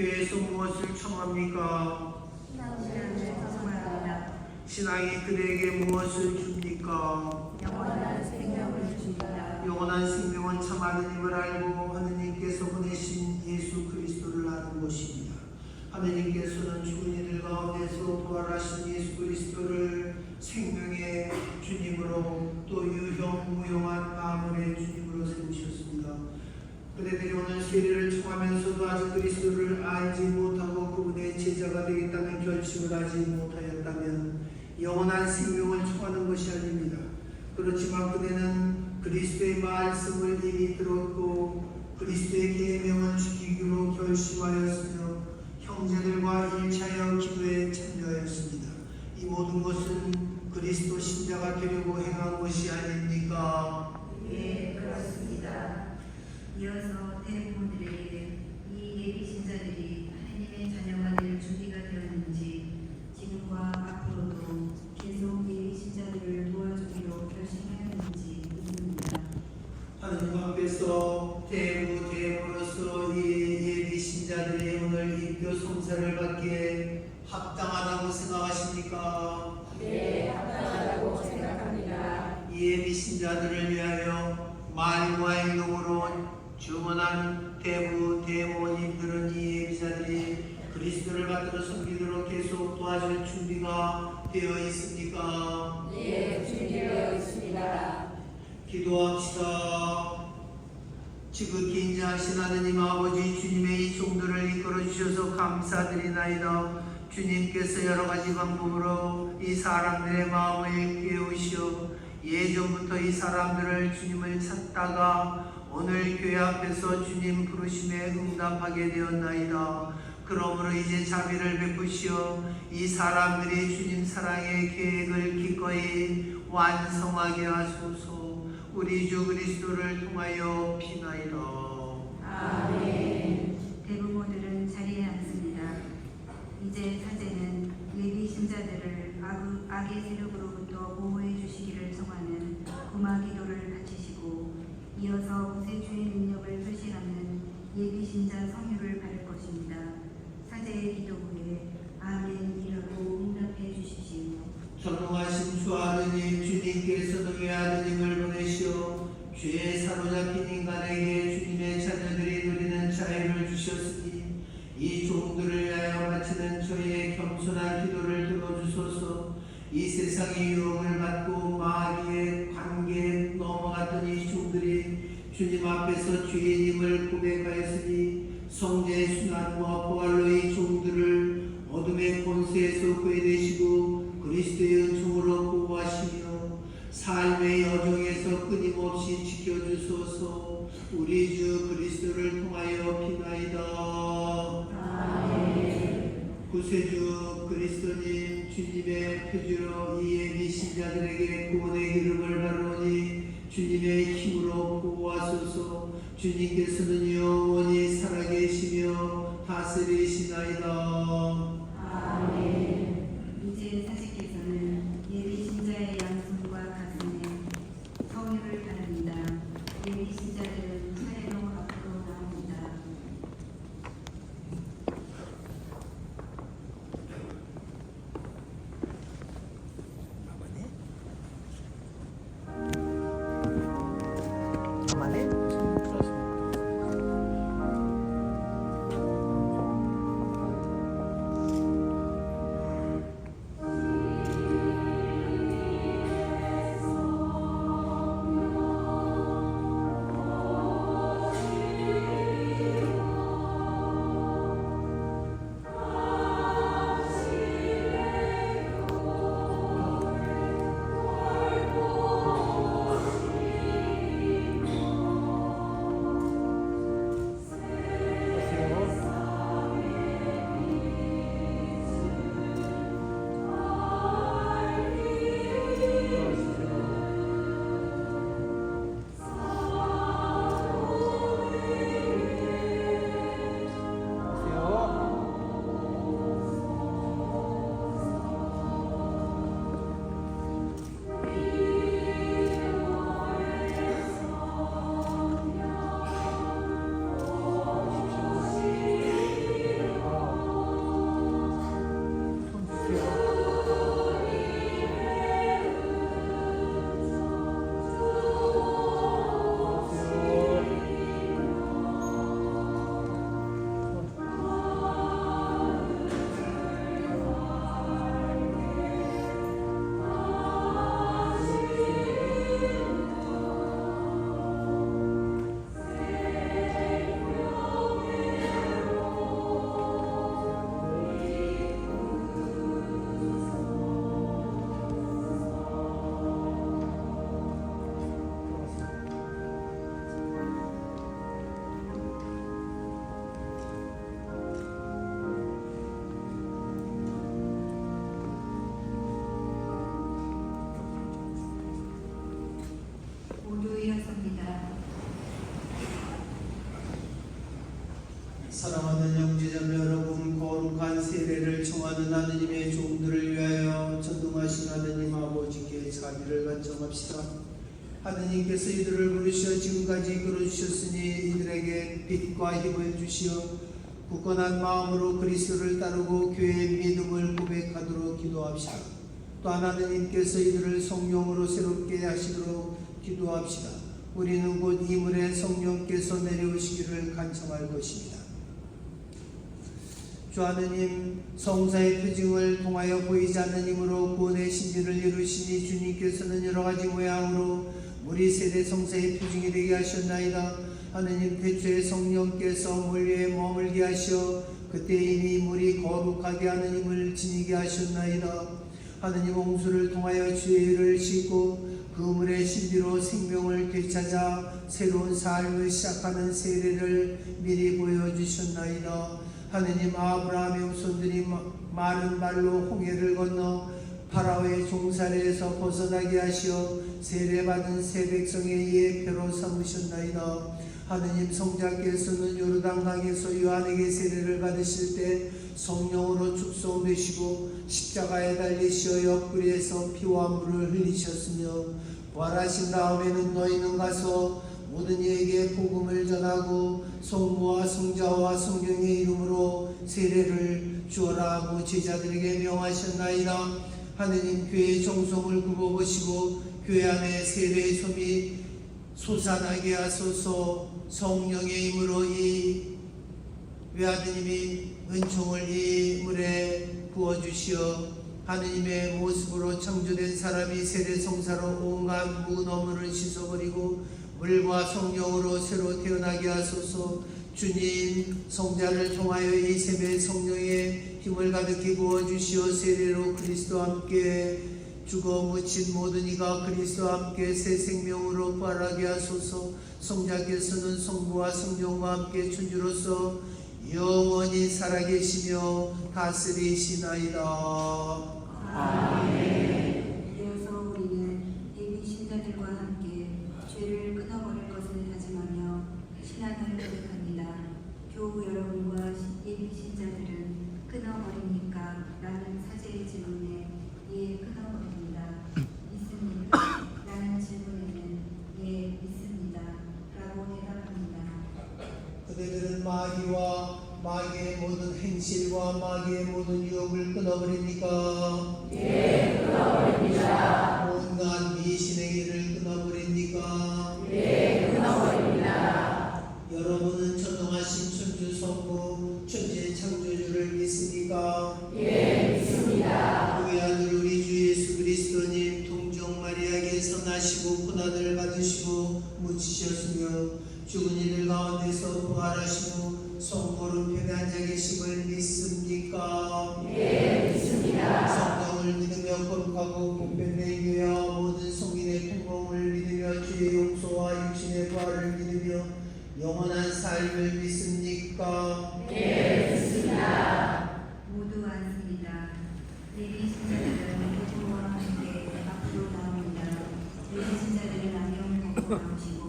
교회에서 무엇을 청합니까? 신앙이 그대에게 무엇을 줍니까? 영원한 생명을 줍니다. 영원한 생명은 참 하느님을 알고 하느님께서 보내신 예수 그리스도를 아는 것입니다. 하느님께서는 죽은 이들 가운데서 부활하신 예수 그리스도를 생명의 주님으로 또 유형 무용한 마음의 주님으로 세우셨습니다. 그대들이 오늘 세례를 청하면서도 아직 그리스도를 알지 못하고 그분의 제자가 되겠다는 결심을 하지 못하였다면 영원한 생명을 청하는 것이 아닙니다. 그렇지만 그대는 그리스도의 말씀을 이미 들었고 그리스도의 계명을 지키기로 결심하였으며 형제들과 일차여 기도에 참여하였습니다. 이 모든 것은 그리스도 신자가 되려고 행한 것이 아닙니까? 예, 그렇습니다. 이어서 대부분들에게 이 예비 신자들이 하나님의 자녀가 될 준비가 되었는지 지금과 앞으로도 계속 예비 신자들을 도와주기로 결심하였는지 묻습니다. 하느님 앞에서 대부 대부로서 이 예비 신자들이 오늘 입교 성사를 받기에 합당하다고 생각하십니까? 네, 합당하다고 생각합니다. 이 예비 신자들을 위하여 말과 행동으로 주문한 대부 대모님들은 이 예비자들이 그리스도를 받들어 섬기도록 계속 도와줄 준비가 되어 있습니까? 네, 준비되어 있습니다. 기도합시다. 지극히 인자하신 하느님 아버지 주님의 이 종들을 이끌어 주셔서 감사드리나이다. 주님께서 여러 가지 방법으로 이 사람들의 마음을 깨우시어 예전부터 이 사람들을 주님을 찾다가 오늘 교회 앞에서 주님 부르심에 응답하게 되었나이다. 그러므로 이제 자비를 베푸시어 이 사람들이 주님 사랑의 계획을 기꺼이 완성하게 하소서. 우리 주 그리스도를 통하여 비나이다. 아멘. 대부모들은 자리에 앉습니다. 이제 사제는 예비 신자들을 악, 악의 세력으로 성제의 순환과 부활로 이 종들을 어둠의 권세에서 구해내시고 그리스도의 은총으로 보호하시며 삶의 여정에서 끊임없이 지켜주소서. 우리 주 그리스도를 통하여 비나이다. 구세주 그리스도님 주님의 표주로 이 예비 신자들에게 구원의 기름을 바르니 주님의 힘으로 보호하소서 주님께서는 영원히 살아계시며 다스리시나이다 사랑하는 형제자매 여러분 거룩한 세례를 청하는 하느님의 종들을 위하여 전능하신 하느님 아버지께 자비를 간청합시다. 하느님께서 이들을 부르시어 지금까지 이끌어주셨으니 이들에게 빛과 힘을 주시어 굳건한 마음으로 그리스도를 따르고 교회의 믿음을 고백하도록 기도합시다. 또 하나님께서 이들을 성령으로 새롭게 하시도록 기도합시다. 우리는 곧 이물의 성령께서 내려오시기를 간청할 것입니다. 주 하느님 성사의 표징을 통하여 보이지 않는 힘으로 구원의 신비를 이루시니 주님께서는 여러 가지 모양으로 우리 세대 성사의 표징이 되게 하셨나이다. 하느님 태초에 성령께서 물 위에 머물게 하시어 그때 이미 물이 거룩하게 하는 힘을 지니게 하셨나이다. 하느님 홍수를 통하여 죄를 씻고 그 물의 신비로 생명을 되찾아 새로운 삶을 시작하는 세례를 미리 보여주셨나이다. 하느님 아브라함의 후손들이 마- 마른 발로 홍해를 건너 파라오의 종살에서 벗어나게 하시어 세례받은 새 백성의 예표로 삼으셨나이다. 하느님 성자께서는 요르단강에서 요한에게 세례를 받으실 때 성령으로 축성되시고 십자가에 달리시어 옆구리에서 피와 물을 흘리셨으며 부활하신 다음에는 너희는 가서 모든 이에게 복음을 전하고 성부와 성자와 성령의 이름으로 세례를 주어라 하고 제자들에게 명하셨나이다. 하느님 교회의 정성을 굽어보시고 교회 안에 세례의 솜이 솟아나게 하소서 성령의 힘으로 이 외아드님이 은총을 이 물에 부어주시어 하느님의 모습으로 창조된 사람이 세례 성사로 온갖 어물을 씻어버리고 물과 성령으로 새로 태어나게 하소서. 주님 성자를 통하여 이 세배 성령의 힘을 가득히 부어주시어 세례로 그리스도와 함께 죽어 묻힌 모든 이가 그리스도와 함께 새 생명으로 부활하게 하소서. 성자께서는 성부와 성령과 함께 천주로서 영원히 살아계시며 다스리시나이다. 이어 여러분은 전능하신 천주 성부 천지 창조주를 믿습니까? 예, 안경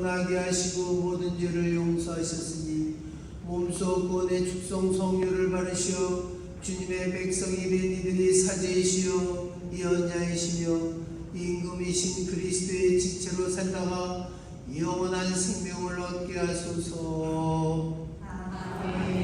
나게 하시고 모든 죄를 용서하셨으니 몸소 구원의 축성 성료를 바르시어 주님의 백성이 된 이들이 사제이시여 예언자이시며 임금이신 그리스도의 지체로 살다가 영원한 생명을 얻게 하소서 아멘.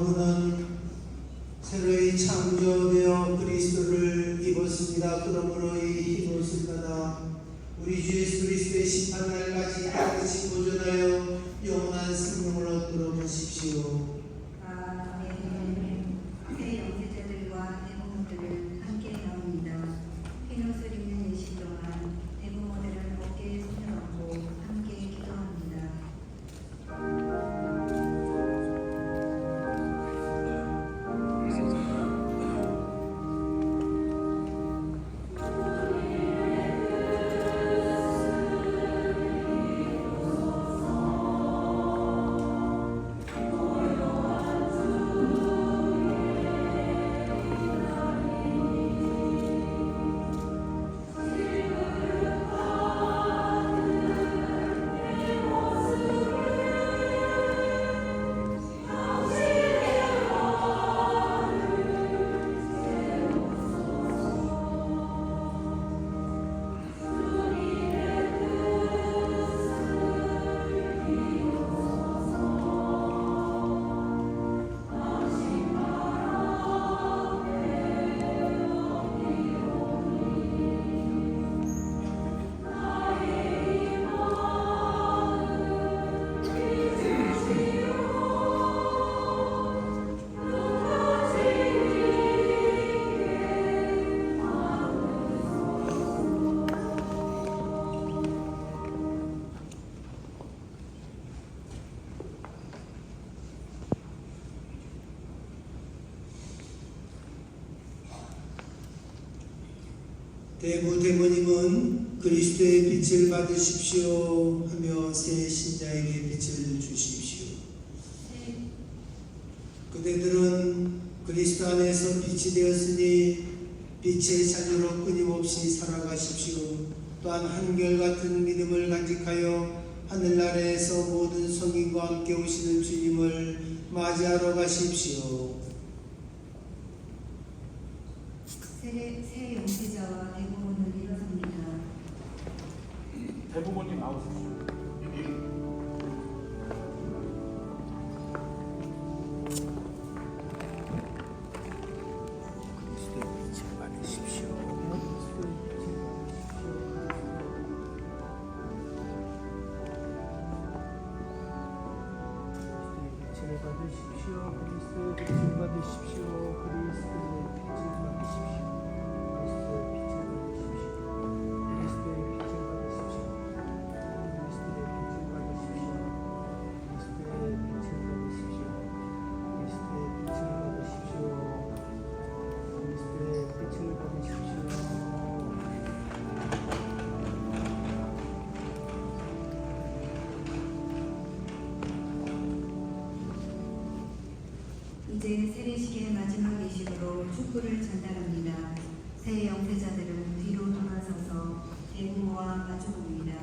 여러분은 새로이 창조되어 그리스도를 입었습니다. 그러므로 이 흰옷을 받아 우리 주 예수 그리스도의 심판날까지 깨끗이 보존하여 영원한 생명을 얻도록 하십시오. 대부 대모님은 그리스도의 빛을 받으십시오 하며 새 신자에게 빛을 주십시오. 그대들은 그리스도 안에서 빛이 되었으니 빛의 자녀로 끊임없이 살아가십시오. 또한 한결같은 믿음을 간직하여 하늘나라에서 모든 성인과 함께 오시는 주님을 맞이하러 가십시오. 대부모님 나오십시오. 축구를 전달합니다. 새 영세자들은 뒤로 돌아서서 대구와 마주봅니다.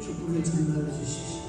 축구를 전달해 주십시오.